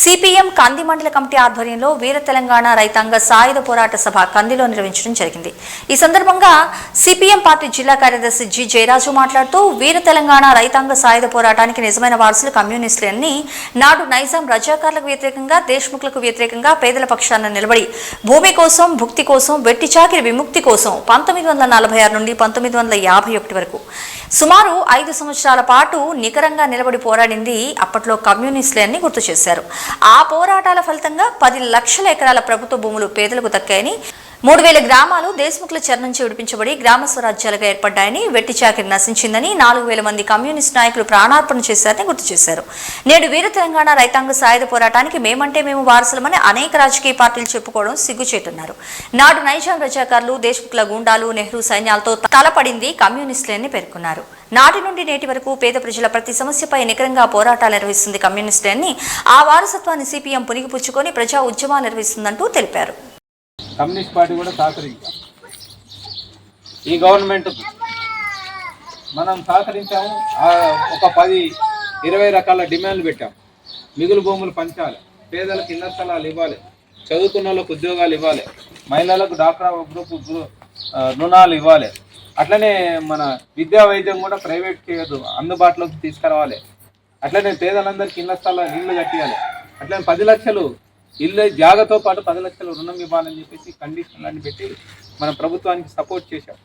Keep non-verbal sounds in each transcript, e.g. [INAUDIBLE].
CPM కంది మండల committee ఆధ్వర్యంలో వీర తెలంగాణ రైతాంగ సాయుధ పోరాట సభ కందిలో నిర్వహించడం జరిగింది. ఈ సందర్భంగా సిపిఎం పార్టీ జిల్లా కార్యదర్శి జి జయరాజు మాట్లాడుతూ వీర తెలంగాణ రైతాంగ సాయుధ పోరాటానికి నిజమైన వారసులు కమ్యూనిస్టులని నాడు నైజాం రజాకారులకు వ్యతిరేకంగా దేశ్ముఖులకు వ్యతిరేకంగా పేదల పక్షాన నిలబడి భూమి కోసం భుక్తి కోసం వెట్టి చాకిరి విముక్తి కోసం పంతొమ్మిది వందల నలభై ఆరు నుండి పంతొమ్మిది వందల యాభై ఒకటి వరకు. సుమారు ఐదు సంవత్సరాల పాటు నికరంగా నిలబడి పోరాడింది అప్పట్లో కమ్యూనిస్టులే అని గుర్తు చేశారు. ఆ పోరాటాల ఫలితంగా పది లక్షల ఎకరాల ప్రభుత్వ భూములు పేదలకు దక్కాయని మూడు వేల గ్రామాలు దేశముఖుల చెర నుంచి విడిపించబడి గ్రామ స్వరాజ్యాలుగా ఏర్పడ్డాయని వెట్టి చాకరి నశించిందని నాలుగు వేల మంది కమ్యూనిస్ట్ నాయకులు ప్రాణార్పణ చేశారని గుర్తు చేశారు. నేడు వీర తెలంగాణ రైతాంగ సాయుధ పోరాటానికి మేమంటే మేము వారసులమని అనేక రాజకీయ పార్టీలు చెప్పుకోవడం సిగ్గుచేటున్నారు. నాడు నైజాం రజాకారులు దేశముఖుల గుండాలు నెహ్రూ సైన్యాలతో తలపడింది కమ్యూనిస్టులని పేర్కొన్నారు. నాటి నుండి నేటి వరకు పేద ప్రజల ప్రతి సమస్యపై నికరంగా పోరాటాలు నిర్వహిస్తుంది కమ్యూనిస్టులని ఆ వారసత్వాన్ని సిపిఎం పునిగిపుచ్చుకొని ప్రజా ఉద్యమాలు నిర్వహిస్తుందంటూ తెలిపారు. కమ్యూనిస్ట్ పార్టీ కూడా సహకరించాం. ఈ గవర్నమెంట్ మనం సహకరించాము. ఒక పది ఇరవై రకాల డిమాండ్లు పెట్టాం. మిగులు భూములు పంచాలి పేదలకు ఇళ్ళ స్థలాలు ఇవ్వాలి చదువుకున్న వాళ్ళకు ఉద్యోగాలు ఇవ్వాలి మహిళలకు డాక్టర్ గ్రూప్ రుణాలు ఇవ్వాలి. అట్లనే మన విద్యా వైద్యం కూడా ప్రైవేట్ చేయదు అందుబాటులోకి తీసుకురావాలి. అట్లనే పేదలందరికీ ఇళ్ళ స్థలాలు ఇళ్ళు కట్టియాలి. అట్లనే పది లక్షలు ఇల్లు జాగతో పాటు పది లక్షల రుణం ఇవ్వాలని చెప్పేసి కండిషన్లు అన్ని పెట్టి మన ప్రభుత్వానికి సపోర్ట్ చేశాం.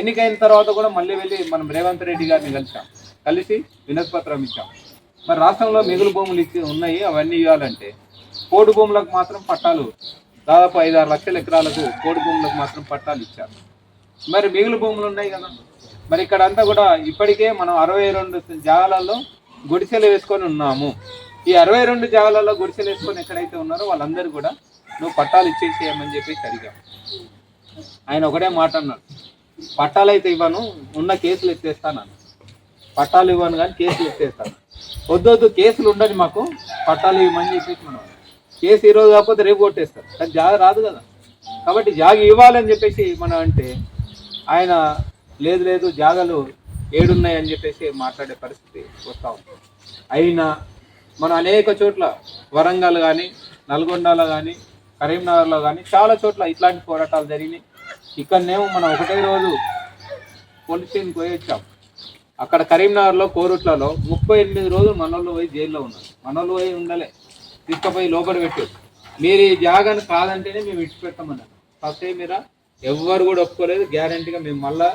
ఎన్నికైన తర్వాత కూడా మళ్ళీ వెళ్ళి మనం రేవంత్ రెడ్డి గారిని కలిసాం కలిసి వినతిపత్రం ఇచ్చాం. మరి రాష్ట్రంలో మిగులు భూములు ఇచ్చి ఉన్నాయి అవన్నీ ఇవ్వాలంటే కోడి భూములకు మాత్రం పట్టాలు దాదాపు ఐదారు లక్షల ఎకరాలకు కోడి భూములకు మాత్రం పట్టాలు ఇచ్చారు. మరి మిగులు భూములు ఉన్నాయి కదా. మరి ఇక్కడ అంతా కూడా ఇప్పటికే మనం అరవై రెండు జాగాలలో గుడిసెలు వేసుకొని ఉన్నాము. ఈ అరవై రెండు జాగాలలో గుడిసెలు వేసుకొని ఎక్కడైతే ఉన్నారో వాళ్ళందరూ కూడా నువ్వు పట్టాలు ఇచ్చేసేయమని చెప్పేసి అడిగాం. ఆయన ఒకటే మాట అన్నాడు. పట్టాలు అయితే ఇవ్వను ఉన్న కేసులు ఎత్తేస్తాను పట్టాలు ఇవ్వను కానీ కేసులు ఎత్తేస్తాను. వద్దు వద్దు కేసులు ఉండదు మాకు పట్టాలు ఇవ్వమని చెప్పేసి మనం కేసు ఈరోజు కాకపోతే రేపు కొట్టేస్తారు. కానీ జాగ రాదు కదా. కాబట్టి జాగ ఇవ్వాలని చెప్పేసి మనం అంటే ఆయన లేదు లేదు జాగలు ఏడున్నాయని చెప్పేసి మాట్లాడే పరిస్థితి వస్తూ ఉంది. అయినా మనం అనేక చోట్ల వరంగల్ కానీ నల్గొండలో కానీ కరీంనగర్లో కానీ చాలా చోట్ల ఇట్లాంటి పోరాటాలు జరిగినాయి. ఇక్కడనేమో మనం ఒకటే రోజు పోలీస్ స్టేషన్కి పోయి వచ్చాం. అక్కడ కరీంనగర్లో కోరుట్లలో ముప్పై ఎనిమిది రోజులు మనోళ్ళు పోయి జైల్లో ఉన్నారు. మనోళ్ళు పోయి ఉండలే. తీసుకుపోయి లోపల పెట్టారు. మీరు ఈ జాగాను కాదంటేనే మేము విడిచిపెడతామన్నారు ఫస్ట్ మీరా? ఎవ్వరు కూడా ఒప్పుకోలేదు. గ్యారంటీగా మేము మళ్ళా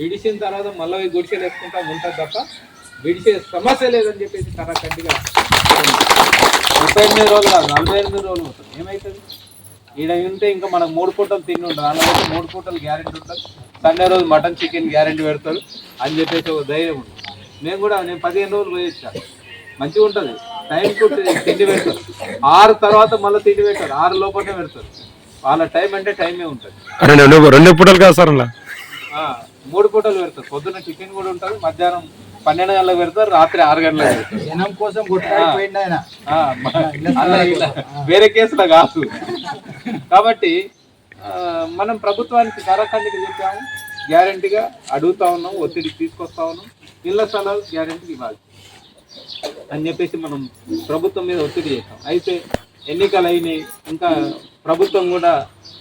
విడిచిన తర్వాత మళ్ళీ గుడిసెలు వేసుకుంటాం ఉంటుంది తప్ప విడిచే సమస్య లేదని చెప్పేసి కరాఖండిగా ముప్పై ఎనిమిది రోజులు కాదు నలభై ఎనిమిది రోజులు అవుతుంది. ఏమవుతుంది ఈడ ఉంటే ఇంకా మనకు మూడు పూటలు తిండి ఉంటుంది అందులో మూడు పూటలు గ్యారెంటీ ఉంటుంది. సండే రోజు మటన్ చికెన్ గ్యారెంటీ పెడతారు అని చెప్పేసి ఒక ధైర్యం ఉంది మేము కూడా నేను పదిహేను రోజులు పోయి వచ్చాను మంచిగా ఉంటుంది. టైం టు తిండి పెడతారు. ఆరు తర్వాత మళ్ళీ తిండి పెట్టారు ఆరు లోపలనే పెడతారు. వాళ్ళ టైం అంటే టైమే ఉంటుంది. రెండు పూటలు కాదు సార్ మూడు పూటలు పెడతారు. పొద్దున్న చికెన్ కూడా ఉంటుంది మధ్యాహ్నం పన్నెండు గంటలకు పెడతారు రాత్రి ఆరు గంటలకు [LAUGHS] పెడతారు. జనం కోసం వేరే కేసులో కాదు. [LAUGHS] కాబట్టి మనం ప్రభుత్వానికి కరాఖండికి చెప్పాము? గ్యారంటీగా అడుగుతా ఉన్నాం ఒత్తిడి తీసుకొస్తా ఉన్నాం. ఇళ్ళ స్థలాలు గ్యారంటీకి ఇవ్వాలి అని చెప్పేసి మనం ప్రభుత్వం మీద ఒత్తిడి చేసాం అయితే ఎన్నికలైనవి ఇంకా ప్రభుత్వం కూడా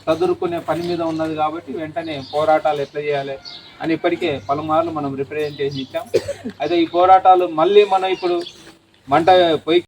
చదువుకునే పని మీద ఉన్నది కాబట్టి వెంటనే పోరాటాలు ఎట్లా చేయాలి అని ఇప్పటికే పలుమార్లు మనం రిప్రజెంటేషన్ ఇచ్చాం. అయితే ఈ పోరాటాలు మళ్ళీ మనం ఇప్పుడు మంట పొయ్యి